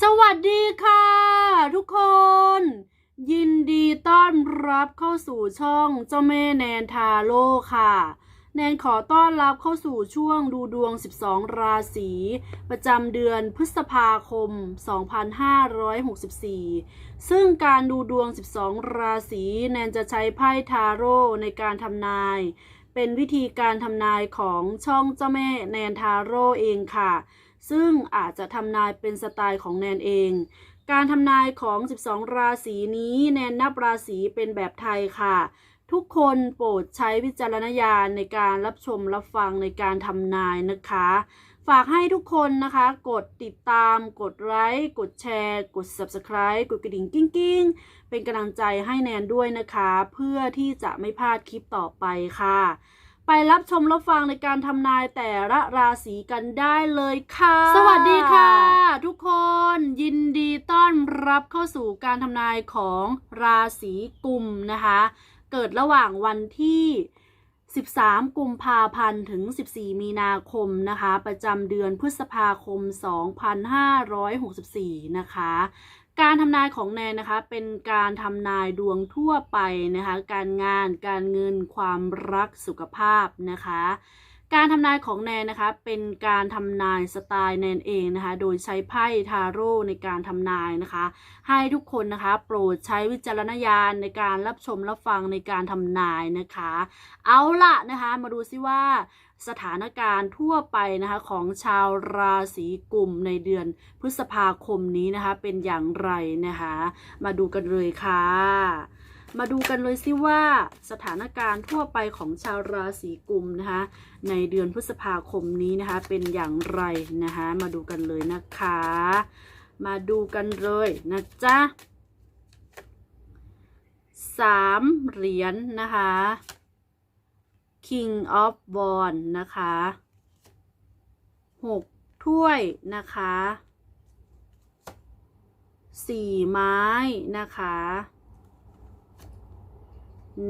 สวัสดีค่ะ ทุกคน ยินดีต้อนรับเข้าสู่ช่องเจ้าแม่แนนทาโร่ค่ะ แนนขอต้อนรับเข้าสู่ช่วงดูดวง 12 ราศีประจำเดือนพฤษภาคม 2564 ซึ่งการดูดวง 12 ราศีแนนจะใช้ไพ่ทาโร่ในการทำนาย เป็นวิธีการทำนายของช่องเจ้าแม่แนนทาโร่เองค่ะ ซึ่งอาจจะทำนายเป็นสไตล์ของแนนเอง การทำนายของ 12 ราศีนี้แนนนับราศีเป็นแบบไทยค่ะ ทุกคนโปรดใช้วิจารณญาณในการรับชมรับฟังในการทำนายนะคะ ฝากให้ทุกคนนะคะ กดติดตาม กดไลค์ กดแชร์ กด Subscribe กดกระดิ่งกิ้งกิ้งๆเป็นกำลังใจให้แนนด้วยนะคะ เพื่อที่จะไม่พลาดคลิปต่อไปค่ะ ไปรับชมรับฟังในการทำนายแต่ละราศีกันได้เลยค่ะ สวัสดีค่ะ ทุกคนยินดีต้อนรับเข้าสู่การทำนายของราศีกุมนะคะ เกิดระหว่างวันที่ 13 กุมภาพันธ์ถึง 14 มีนาคมนะคะ ประจำเดือนพฤษภาคม 2564 นะคะ การทำนายของแนนนะคะ เป็นการทำนายดวงทั่วไปนะคะ การงาน การเงิน ความรักสุขภาพนะคะ การทำนายของแนนนะคะเป็นการทำนายสไตล์แนนเองนะคะโดยใช้ไพ่ทาโร่ในการทำนายนะคะ ให้ทุกคนนะคะ โปรดใช้วิจารณญาณในการรับชมรับฟังในการทำนายนะคะ เอาละนะคะมาดูซิว่าสถานการณ์ทั่วไปนะคะของชาวราศีกุมในเดือนพฤษภาคมนี้นะคะเป็นอย่างไรนะคะ มาดูกันเลยค่ะ มาดูกันเลยซิว่าสถานการณ์ทั่วไปของชาวราศีกุมนะคะ ในเดือนพฤษภาคมนี้นะคะ เป็นอย่างไรนะคะ มาดูกันเลยนะคะ มาดูกันเลยนะจ๊ะสามเหรียญนะคะ King of w a n d นะคะหกถ้วยนะคะสี่ไม้นะคะ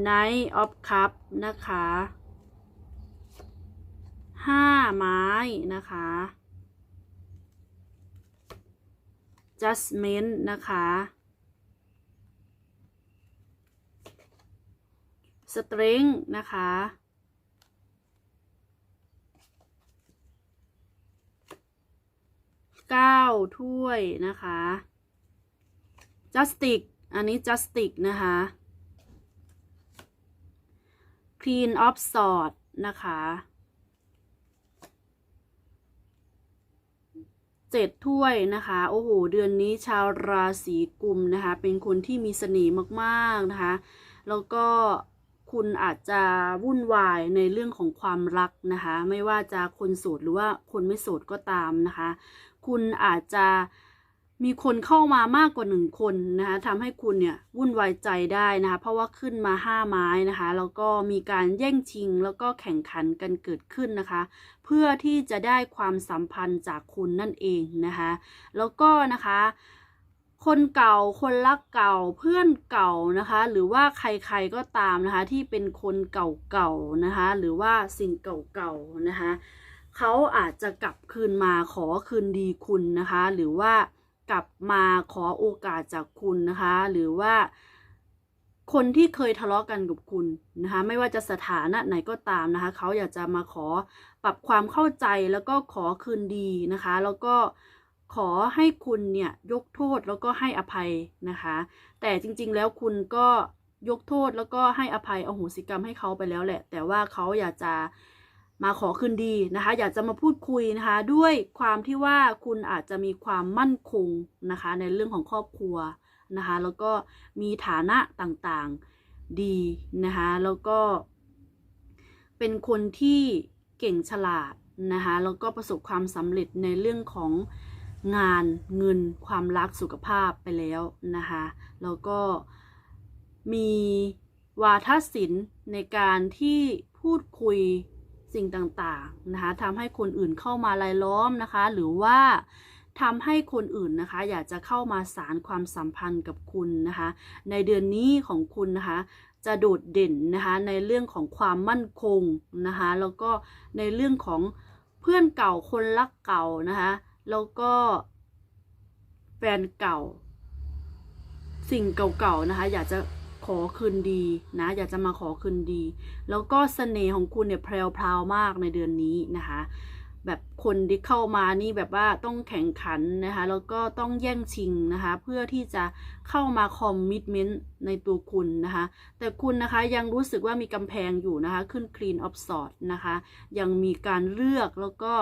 ไนท์ออฟคัพนะคะห้าไม้นะคะ Judgment นะคะ String นะคะ เก้าถ้วยนะคะ Justic อันนี้ Justic นะคะ Queen of Swords นะคะเจ็ดถ้วยนะคะ โอ้โห เดือนนี้ชาวราศีกุมนะคะ เป็นคนที่มีเสน่ห์มากๆนะคะ แล้วก็คุณอาจจะวุ่นวายในเรื่องของความรักนะคะ ไม่ว่าจะคนโสดหรือว่าคนไม่โสดก็ตามนะคะ คุณอาจจะ มีคนเข้ามามากกว่าหนึ่งคนนะคะทำให้คุณเนี่ยวุ่นวายใจได้นะคะเพราะว่าขึ้นมาห้าไม้นะคะแล้วก็มีการแย่งชิงแล้วก็แข่งขันกันเกิดขึ้นนะคะ เพื่อที่จะได้ความสัมพันธ์จากคุณนั่นเองนะคะแล้วก็นะคะคนเก่า คนรักเก่า เพื่อนเก่านะคะ หรือว่าใครๆก็ตามนะคะ ที่เป็นคนเก่าๆนะคะ หรือว่าสิ่งเก่าๆนะคะ เขาอาจจะกลับคืนมาขอคืนดีคุณนะคะ หรือว่า กลับมาขอโอกาสจากคุณนะคะ หรือว่าคนที่เคยทะเลาะกันกับคุณนะคะไม่ว่าจะสถานะไหนก็ตามนะคะเขาอยากจะมาขอปรับความเข้าใจแล้วก็ขอคืนดีนะคะ แล้วก็ขอให้คุณเนี่ยยกโทษแล้วก็ให้อภัยนะคะ แต่จริงๆแล้วคุณก็ยกโทษแล้วก็ให้อภัยอโหสิกรรมให้เขาไปแล้วแหละ แต่ว่าเขาอยากจะ มาขอคืนดีนะคะ อยากจะมาพูดคุยนะคะ ด้วยความที่ว่าคุณอาจจะมีความมั่นคงนะคะ ในเรื่องของครอบครัวนะคะ แล้วก็มีฐานะต่างๆดีนะคะ แล้วก็ เป็นคนที่เก่งฉลาดนะคะ แล้วก็ประสบความสำเร็จในเรื่องของงานเงินความรักสุขภาพไปแล้วนะคะ แล้วก็มีวาทศิลป์ในการที่พูดคุย สิ่งต่างๆนะคะทำให้คนอื่นเข้ามารายล้อมนะคะ หรือว่าทำให้คนอื่นนะคะ อยากจะเข้ามาสารความสัมพันธ์กับคุณนะคะ ในเดือนนี้ของคุณนะคะ จะโดดเด่นนะคะในเรื่องของความมั่นคงนะคะ แล้วก็ในเรื่องของเพื่อนเก่าคนรักเก่านะคะ แล้วก็แฟนเก่า สิ่งเก่าๆนะคะ อยากจะ ขอคืนดีนะ อยากจะมาขอคืนดี แล้วก็เสน่ห์ของคุณเนี่ยแพรวๆมากในเดือนนี้นะคะ แบบคนที่เข้ามานี่แบบว่าต้องแข่งขันนะคะ แล้วก็ต้องแย่งชิงนะคะ เพื่อที่จะเข้ามาคอมมิชเมนต์ในตัวคุณนะคะ แต่คุณนะคะยังรู้สึกว่ามีกำแพงอยู่นะคะ ขึ้น Clean of Swords นะคะ ยังมีการเลือกแล้วก็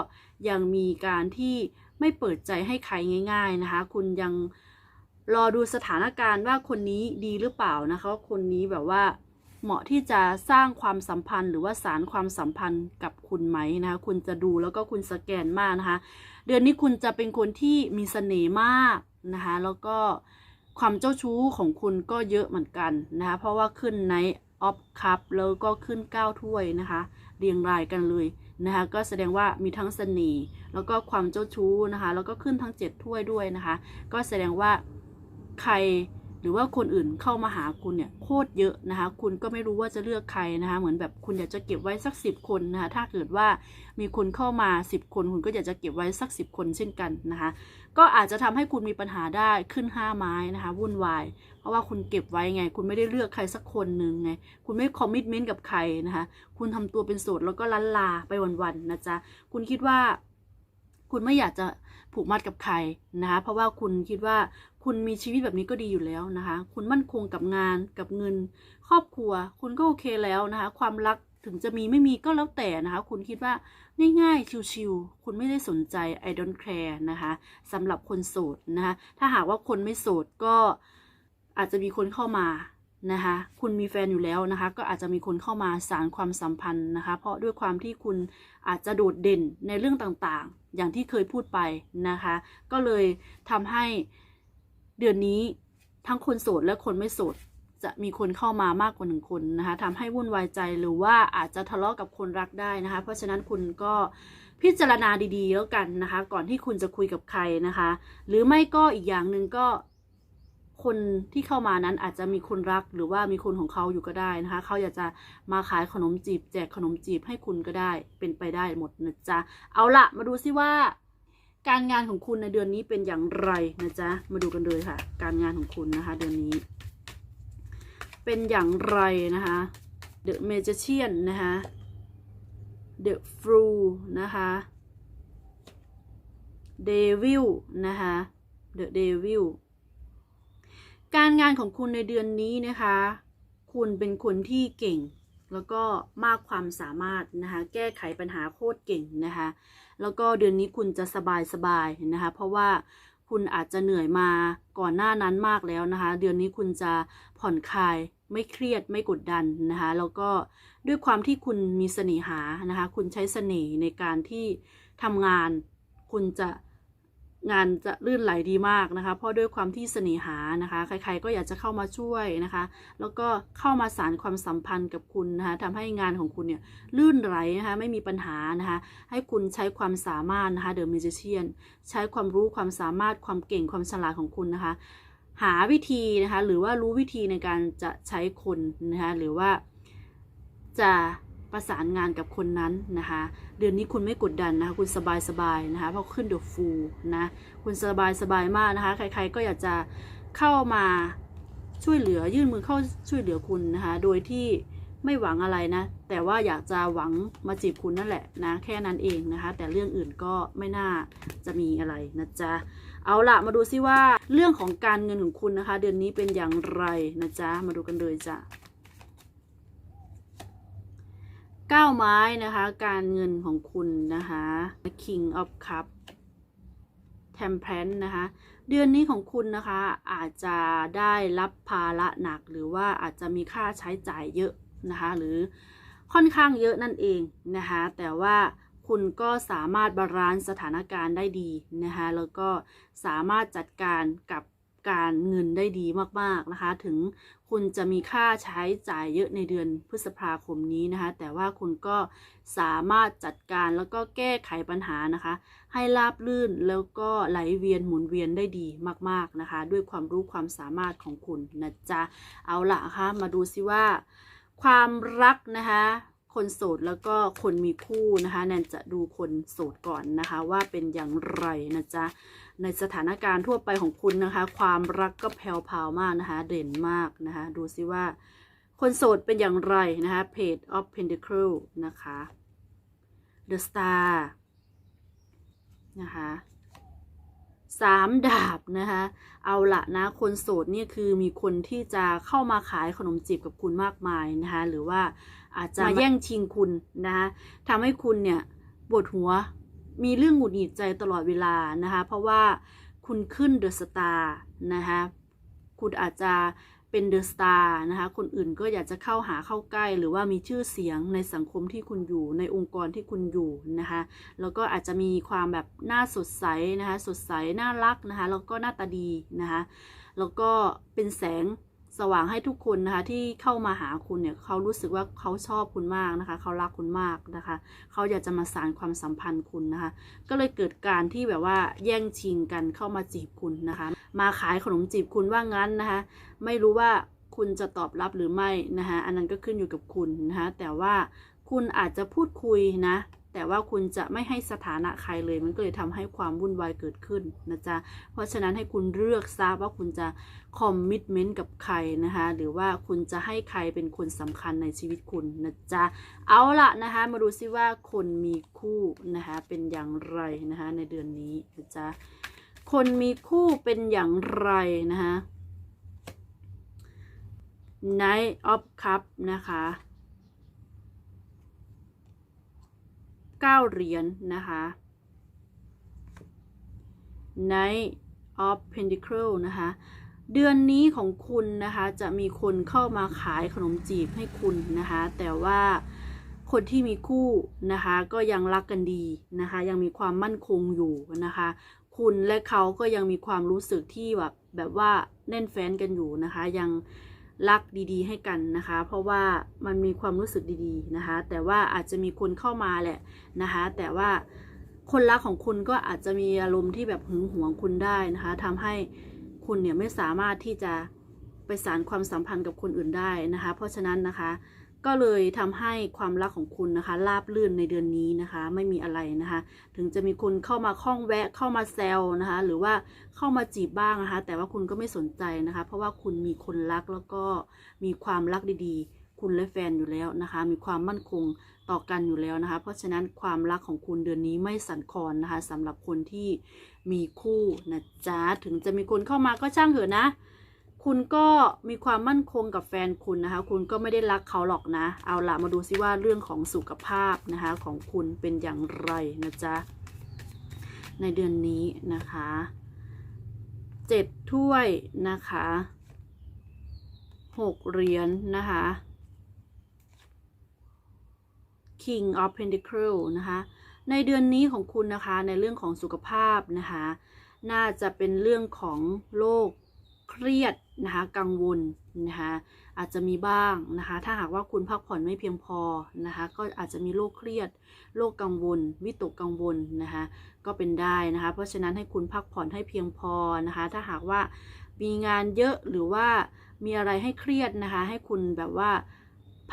ยังมีการที่ไม่เปิดใจให้ใครง่าย ๆนะคะ คุณยัง รอดูสถานการณ์ว่าคนนี้ดีหรือเปล่านะคะว่าคนนี้แบบว่าเหมาะที่จะสร้างความสัมพันธ์หรือว่าสารความสัมพันธ์กับคุณไหมนะคะคุณจะดูแล้วก็คุณสแกนมากนะคะ เดือนนี้คุณจะเป็นคนที่มีเสน่ห์มากนะคะแล้วก็ความเจ้าชู้ของคุณก็เยอะเหมือนกันนะคะเพราะว่าขึ้นในออฟคัพแล้วก็ขึ้น9ถ้วยนะคะ เรียงรายกันเลยนะคะก็แสดงว่ามีทั้งเสน่ห์แล้วก็ความเจ้าชู้นะคะ แล้วก็ขึ้นทั้ง 7 ถ้วยด้วยนะคะ ก็แสดงว่า ใครหรือว่าคนอื่นเข้ามาหาคุณเนี่ยโคตรเยอะนะคะ คุณก็ไม่รู้ว่าจะเลือกใครนะคะ เหมือนแบบคุณอยากจะเก็บไว้สักสิบคนนะคะ ถ้าเกิดว่ามีคนเข้ามาสิบคน คุณก็อยากจะเก็บไว้สักสิบคนเช่นกันนะคะ ก็อาจจะทำให้คุณมีปัญหาได้ขึ้นห้าไม้นะคะวุ่นวาย เพราะว่าคุณเก็บไว้ไง คุณไม่ได้เลือกใครสักคนหนึ่งไง คุณไม่คอมมิชเมนต์กับใครนะคะ คุณทำตัวเป็นโสดแล้วก็ลันลาไปวันๆนะจ๊ะ คุณคิดว่า คุณไม่อยากจะผูกมัดกับใครนะคะเพราะว่าคุณคิดว่าคุณมีชีวิตแบบนี้ก็ดีอยู่แล้วนะคะ คุณมั่นคงกับงานกับเงิน ครอบครัว คุณก็โอเคแล้วนะคะ ความรักถึงจะมีไม่มีก็แล้วแต่นะคะ คุณคิดว่าง่ายๆชิวๆคุณไม่ได้สนใจ I don't care นะคะสำหรับคนโสดนะคะ ถ้าหากว่าคนไม่โสดก็อาจจะมีคนเข้ามานะคะ คุณมีแฟนอยู่แล้วนะคะ ก็อาจจะมีคนเข้ามาสารความสัมพันธ์นะคะ เพราะด้วยความที่คุณอาจจะโดดเด่นในเรื่องต่างๆ อย่างที่เคยพูดไปนะคะ ก็เลยทำให้เดือนนี้ทั้งคนโสดและคนไม่โสดจะมีคนเข้ามามากกว่าหนึ่งคนนะคะทำให้วุ่นวายใจหรือว่าอาจจะทะเลาะกับคนรักได้นะคะ เพราะฉะนั้นคุณก็พิจารณาดีๆแล้วกันนะคะ ก่อนที่คุณจะคุยกับใครนะคะ หรือไม่ก็อีกอย่างหนึ่งก็ คนที่เข้ามานั้นอาจจะมีคนรักหรือว่ามีคนของเขาอยู่ก็ได้นะคะ เขาอยากจะมาขายขนมจีบ แจกขนมจีบให้คุณก็ได้เป็นไปได้หมดนะจ๊ะ เอาละมาดูซิว่า การงานของคุณในเดือนนี้เป็นอย่างไรนะจ๊ะ มาดูกันเลยค่ะ การงานของคุณนะคะ เดือนนี้ เป็นอย่างไรนะคะ The Magician นะคะ The Fool นะคะ Devil นะคะ The Devil การงานของคุณในเดือนนี้นะคะ คุณเป็นคนที่เก่ง แล้วก็มากความสามารถนะคะ แก้ไขปัญหาโคตรเก่งนะคะ แล้วก็เดือนนี้คุณจะสบายสบายๆนะคะ เพราะว่าคุณอาจจะเหนื่อยมาก่อนหน้านั้นมากแล้วนะคะ เดือนนี้คุณจะผ่อนคลายไม่เครียดไม่กดดันนะคะ แล้วก็ด้วยความที่คุณมีเสน่หานะคะ คุณใช้เสน่ห์ในการที่ทำงาน คุณจะ งานจะลื่นไหลดีมากนะคะ เพราะด้วยความที่เสน่หานะคะ ใครๆก็อยากจะเข้ามาช่วยนะคะ แล้วก็เข้ามาสารความสัมพันธ์กับคุณนะคะทำให้งานของคุณเนี่ยลื่นไหลนะคะไม่มีปัญหานะคะ ให้คุณใช้ความสามารถนะคะ The Magician ใช้ความรู้ความสามารถความเก่งความฉลาดของคุณนะคะหาวิธีนะคะหรือว่ารู้วิธีในการจะใช้คนนะคะหรือว่าจะ ประสานงานกับคนนั้นนะคะ เดือนนี้คุณไม่กดดันนะคะ คุณสบายสบายๆนะคะเพราะขึ้นเดอะฟูนะคุณสบายสบายมากนะคะ ใคร ๆ ก็อยากจะเข้ามาช่วยเหลือยื่นมือเข้าช่วยเหลือคุณนะคะ โดยที่ไม่หวังอะไรนะ แต่ว่าอยากจะหวังมาจีบคุณนั่นแหละนะ แค่นั้นเองนะคะ แต่เรื่องอื่นก็ไม่น่าจะมีอะไรนะจ๊ะ เอาละมาดูซิว่าเรื่องของการเงินของคุณนะคะ เดือนนี้เป็นอย่างไรนะจ๊ะ มาดูกันเลยจ้ะ เก้าไม้นะคะ การเงินของคุณนะคะ King of Cup Temperance นะคะ เดือนนี้ของคุณนะคะ อาจจะได้รับภาระหนักหรือว่าอาจจะมีค่าใช้จ่ายเยอะนะคะ หรือค่อนข้างเยอะนั่นเองนะคะ แต่ว่าคุณก็สามารถบาลานซ์สถานการณ์ได้ดีนะคะ แล้วก็สามารถจัดการกับการเงินได้ดีมากๆนะคะ ถึง คุณจะมีค่าใช้จ่ายเยอะในเดือนพฤษภาคมนี้นะคะ แต่ว่าคุณก็สามารถจัดการแล้วก็แก้ไขปัญหานะคะ ให้ราบลื่นแล้วก็ไหลเวียนหมุนเวียนได้ดีมากๆนะคะ ด้วยความรู้ความสามารถของคุณนะจ๊ะเอาละค่ะมาดูซิว่า ความรักนะคะ คนโสดแล้วก็คนมีคู่นะคะแนนจะดูคนโสดก่อนนะคะว่าเป็นอย่างไรนะจ๊ะในสถานการณ์ทั่วไปของคุณนะคะ ความรักก็แผ่วพาวมากนะคะเด่นมากนะคะดูซิว่า คนโสดเป็นอย่างไรนะคะ Page of Pentacle นะคะ The Star นะคะสามดาบนะคะ เอาละนะ คนโสดเนี่ยคือมีคนที่จะเข้ามาขายขนมจีบกับคุณมากมายนะคะ หรือว่าอาจจะมาแย่งชิงคุณนะคะทำให้คุณเนี่ยปวดหัวมีเรื่องหงุดหงิดใจตลอดเวลานะคะเพราะว่าคุณขึ้นเดอะสตาร์นะคะคุณอาจจะเป็นเดอะสตาร์นะคะคนอื่นก็อยากจะเข้าหาเข้าใกล้ หรือว่ามีชื่อเสียงในสังคมที่คุณอยู่ในองค์กรที่คุณอยู่นะคะแล้วก็อาจจะมีความแบบหน้าสดใสนะคะสดใสน่ารักนะคะแล้วก็หน้าตาดีนะคะแล้วก็เป็นแสง สว่างให้ทุกคนนะคะ ที่เข้ามาหาคุณเนี่ยเขารู้สึกว่าเขาชอบคุณมากนะคะ เขารักคุณมากนะคะ เขาอยากจะมาสานความสัมพันธ์คุณนะคะ ก็เลยเกิดการที่แบบว่าแย่งชิงกันเข้ามาจีบคุณนะคะ มาขายขนมจีบคุณว่างั้นนะคะ ไม่รู้ว่าคุณจะตอบรับหรือไม่นะคะ อันนั้นก็ขึ้นอยู่กับคุณนะคะ แต่ว่าคุณอาจจะพูดคุยนะ แต่ว่าคุณจะไม่ให้สถานะใครเลย มันก็เลยทำให้ความวุ่นวายเกิดขึ้นนะจ๊ะ เพราะฉะนั้นให้คุณเลือกทราบว่าคุณจะคอมมิ t เมนต์กับใครนะคะ หรือว่าคุณจะให้ใครเป็นคนสำคัญในชีวิตคุณนะจ๊ะ เอาละนะคะ มาดูซิว่าคนมีคู่นะคะเป็นอย่างไรนะคะในเดือนนี้นะจ๊ะ คนมีคู่เป็นอย่างไรนะคะ Knight of Cup นะคะ เก้าเหรียญนะคะ Knight of Pentacle นะคะ เดือนนี้ของคุณนะคะ จะมีคนเข้ามาขายขนมจีบให้คุณนะคะ แต่ว่าคนที่มีคู่นะคะ ก็ยังรักกันดีนะคะ ยังมีความมั่นคงอยู่นะคะ คุณและเขาก็ยังมีความรู้สึกที่แบบแบบว่าแน่นแฟ้นกันอยู่นะคะ ยัง รักดีๆ ให้กันนะคะ เพราะว่ามันมีความรู้สึกดีๆนะคะ แต่ว่าอาจจะมีคนเข้ามาแหละนะคะ แต่ว่าคนรักของคุณก็อาจจะมีอารมณ์ที่แบบหึงหวงคุณได้นะคะทำให้คุณเนี่ยไม่สามารถที่จะไปสารความสัมพันธ์กับคนอื่นได้นะคะ เพราะฉะนั้นนะคะ ก็เลยทำให้ความรักของคุณนะคะราบลื่นในเดือนนี้นะคะ ไม่มีอะไรนะคะ ถึงจะมีคนเข้ามาข้องแวะเข้ามาแซวนะคะ หรือว่าเข้ามาจีบบ้างนะคะ แต่ว่าคุณก็ไม่สนใจนะคะ เพราะว่าคุณมีคนรักแล้วก็มีความรักดีๆ คุณและแฟนอยู่แล้วนะคะ มีความมั่นคงต่อกันอยู่แล้วนะคะ เพราะฉะนั้นความรักของคุณเดือนนี้ไม่สั่นคลอนนะคะสำหรับคนที่มีคู่นะจ๊ะถึงจะมีคนเข้ามาก็ช่างเถอะนะ คุณก็มีความมั่นคงกับแฟนคุณนะคะ คุณก็ไม่ได้รักเขาหรอกนะ เอาละมาดูซิว่าเรื่องของสุขภาพนะคะของคุณเป็นอย่างไรนะจ๊ะ ในเดือนนี้นะคะเจ็ดถ้วยนะคะหกเหรียญนะคะ King of Pentacles นะคะ ในเดือนนี้ของคุณนะคะในเรื่องของสุขภาพนะคะ น่าจะเป็นเรื่องของโรค เครียดนะคะกังวลนะคะอาจจะมีบ้างนะคะถ้าหากว่าคุณพักผ่อนไม่เพียงพอนะคะก็อาจจะมีโรคเครียดโรคกังวล วิตกกังวลนะคะก็เป็นได้นะคะเพราะฉะนั้นให้คุณพักผ่อนให้เพียงพอนะคะถ้าหากว่ามีงานเยอะหรือว่ามีอะไรให้เครียดนะคะให้คุณแบบว่า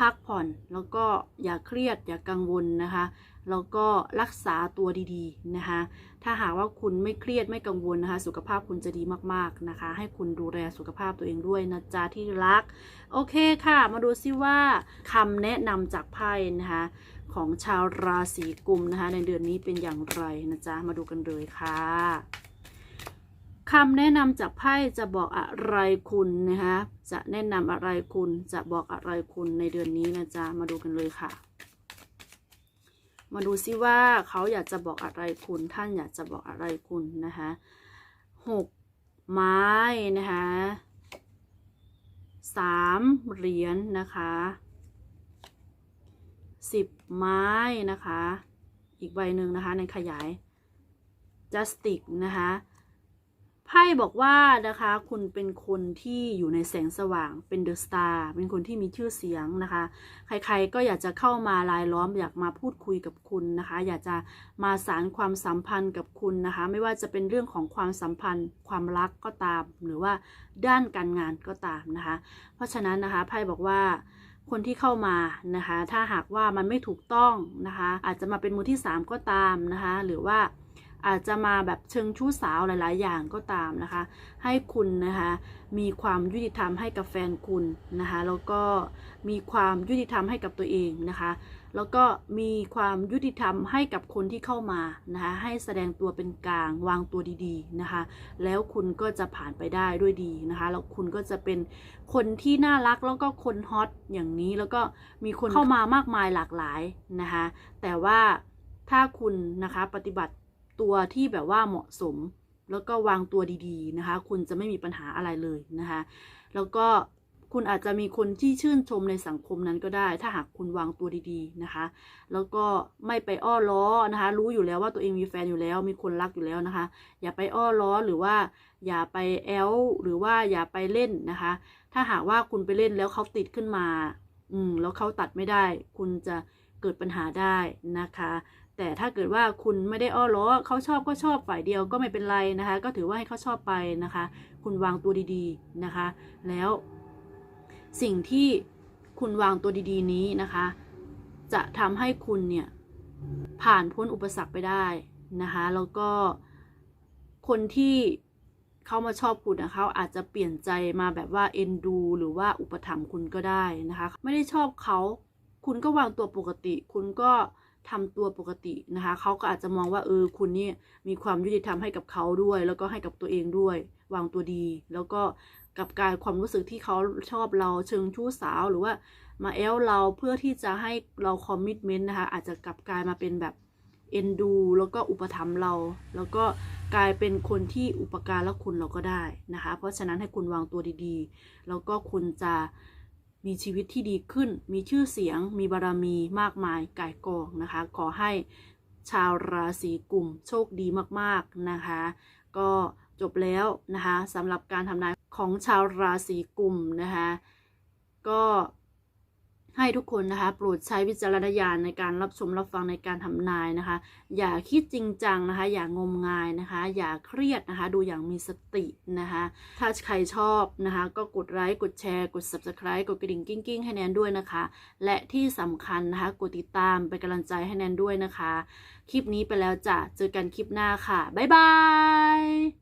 พักผ่อนแล้วก็อย่าเครียดอย่ากังวลนะคะ แล้วก็รักษาตัวดีๆนะคะ ถ้าหากว่าคุณไม่เครียดไม่กังวลนะคะ สุขภาพคุณจะดีมากๆนะคะ ให้คุณดูแลสุขภาพตัวเองด้วยนะจ๊ะที่รัก โอเคค่ะ มาดูซิว่าคำแนะนำจากไพ่นะคะของชาวราศีกุมนะคะ ในเดือนนี้เป็นอย่างไรนะจ๊ะ มาดูกันเลยค่ะคำแนะนำจากไพ่จะบอกอะไรคุณนะคะ จะแนะนำอะไรคุณ จะบอกอะไรคุณในเดือนนี้นะจ๊ะ มาดูกันเลยค่ะ มาดูซิว่าเขาอยากจะบอกอะไรคุณ ท่านอยากจะบอกอะไรคุณนะคะหกไม้นะคะสามเหรียญนะคะสิบไม้นะคะ อีกใบหนึ่งนะคะในขยาย justic นะคะ ไพ่บอกว่านะคะคุณเป็นคนที่อยู่ในแสงสว่างเป็นเดอะสตาร์เป็นคนที่มีชื่อเสียงนะคะ ใครๆก็อยากจะเข้ามาลายล้อมอยากมาพูดคุยกับคุณนะคะ อยากจะมาสารความสัมพันธ์กับคุณนะคะ ไม่ว่าจะเป็นเรื่องของความสัมพันธ์ ความรักก็ตาม หรือว่าด้านการงานก็ตามนะคะ เพราะฉะนั้นนะคะไพ่บอกว่าคนที่เข้ามานะคะ ถ้าหากว่ามันไม่ถูกต้องนะคะ อาจจะมาเป็นมือที่สามก็ตามนะคะ หรือว่า อาจจะมาแบบเชิงชู้สาวหลาย ๆ อย่างก็ตามนะคะ ให้คุณนะคะมีความยุติธรรมให้กับแฟนคุณนะคะแล้วก็มีความยุติธรรมให้กับตัวเองนะคะแล้วก็มีความยุติธรรมให้กับคนที่เข้ามานะคะให้แสดงตัวเป็นกลางวางตัวดี ๆ นะคะ แล้วคุณก็จะผ่านไปได้ด้วยดีนะคะแล้วคุณก็จะเป็นคนที่น่ารักแล้วก็คนฮอตอย่างนี้แล้วก็มีคนเข้ามามากมายหลากหลายนะคะแต่ว่าถ้าคุณนะคะปฏิบัติ ตัวที่แบบว่าเหมาะสม แล้วก็วางตัวดีๆนะคะ คุณจะไม่มีปัญหาอะไรเลยนะคะ แล้วก็คุณอาจจะมีคนที่ชื่นชมในสังคมนั้นก็ได้ ถ้าหากคุณวางตัวดีๆนะคะ แล้วก็ไม่ไปอ้อล้อนะคะ รู้อยู่แล้วว่าตัวเองมีแฟนอยู่แล้ว มีคนรักอยู่แล้วนะคะ อย่าไปอ้อล้อหรือว่า อย่าไปแอลหรือว่าอย่าไปเล่นนะคะ ถ้าหากว่าคุณไปเล่นแล้วเขาติดขึ้นมา อืมแล้วเขาตัดไม่ได้ คุณจะเกิดปัญหาได้นะคะ แต่ถ้าเกิดว่าคุณไม่ได้อ้อล้อเขาชอบก็ชอบฝ่ายเดียวก็ไม่เป็นไรนะคะ ก็ถือว่าให้เขาชอบไปนะคะ คุณวางตัวดีๆนะคะ แล้วสิ่งที่คุณวางตัวดีๆนี้นะคะ จะทำให้คุณเนี่ยผ่านพ้นอุปสรรคไปได้นะคะ แล้วก็คนที่เขามาชอบคุณนะเขาอาจจะเปลี่ยนใจมาแบบว่าเอ็นดู หรือว่าอุปถัมภ์คุณก็ได้นะคะ ไม่ได้ชอบเขา คุณก็วางตัวปกติ คุณก็ ทำตัวปกตินะคะเขาก็อาจจะมองว่าเออคุณนี่มีความยุติธรรมให้กับเขาด้วย แล้วก็ให้กับตัวเองด้วย วางตัวดี แล้วก็กับการความรู้สึกที่เขาชอบเราเชิงชู้สาวหรือว่ามาแอลเราเพื่อที่จะให้เราคอมมิชเมนต์นะคะอาจจะกลับกลายมาเป็นแบบเอ็นดู แล้วก็อุปถัมภ์เรา แล้วก็กลายเป็นคนที่อุปการะคุณเราก็ได้นะคะ เพราะฉะนั้นให้คุณวางตัวดีๆ แล้วก็คุณจะ มีชีวิตที่ดีขึ้น มีชื่อเสียง มีบารมีมากมายก่ายกองนะคะ ขอให้ชาวราศีกุมโชคดีมากๆนะคะ ก็จบแล้วนะคะสำหรับการทำนายของชาวราศีกุมนะคะ ก็ ให้ทุกคนนะคะ โปรดใช้วิจารณญาณในการรับชมรับฟังในการทำนายนะคะ อย่าคิดจริงจังนะคะ อย่างมงายนะคะ อย่าเครียดนะคะ ดูอย่างมีสตินะคะ ถ้าใครชอบนะคะ ก็กดไลค์กดแชร์กด subscribe กดกระดิ่งกิ้งกิ้งให้แนนด้วยนะคะ และที่สำคัญนะคะกดติดตามเป็นกำลังใจให้แนนด้วยนะคะ คลิปนี้ไปแล้วจ้ะเจอกันคลิปหน้าค่ะบ๊ายบาย